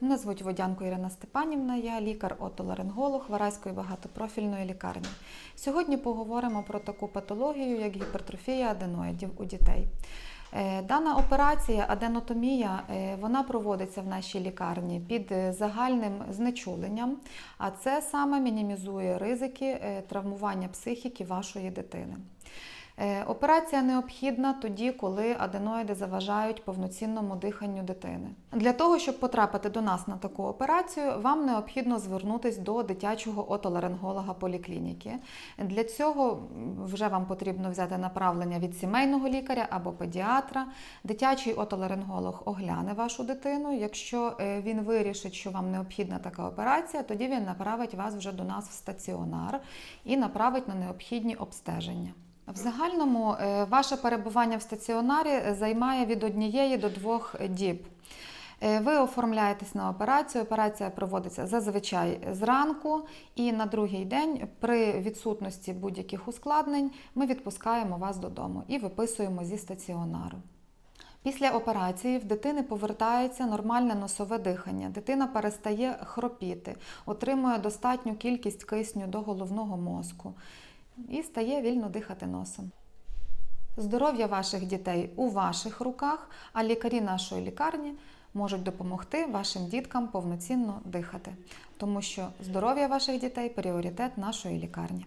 Мене звуть Водянко Ірина Степанівна, я лікар-отоларинголог Вараської багатопрофільної лікарні. Сьогодні поговоримо про таку патологію, як гіпертрофія аденоїдів у дітей. Е, Дана операція, аденотомія, е, вона проводиться в нашій лікарні під е, загальним знечуленням, а це саме мінімізує ризики травмування психіки вашої дитини. Е, Операція необхідна тоді, коли аденоїди заважають повноцінному диханню дитини. Для того, щоб потрапити до нас на таку операцію, вам необхідно звернутися до дитячого отоларинголога поліклініки. Для цього вже вам потрібно взяти направлення від сімейного лікаря або педіатра. Дитячий отоларинголог огляне вашу дитину. Якщо е, він вирішить, що вам необхідна така операція, тоді він направить вас вже до нас в стаціонар і направить на необхідні обстеження. В загальному е, ваше перебування в стаціонарі займає від однієї до двох діб. Е, Ви оформляєтесь на операцію. Операція проводиться зазвичай зранку, і на другий день, при відсутності будь-яких ускладнень, ми відпускаємо вас додому і виписуємо зі стаціонару. Після операції в дитини повертається нормальне носове дихання. Дитина перестає хропіти, отримує достатню кількість кисню до головного мозку і стає вільно дихати носом. Здоров'я ваших дітей у ваших руках, а лікарі нашої лікарні можуть допомогти вашим діткам повноцінно дихати, тому що здоров'я ваших дітей пріоритет нашої лікарні.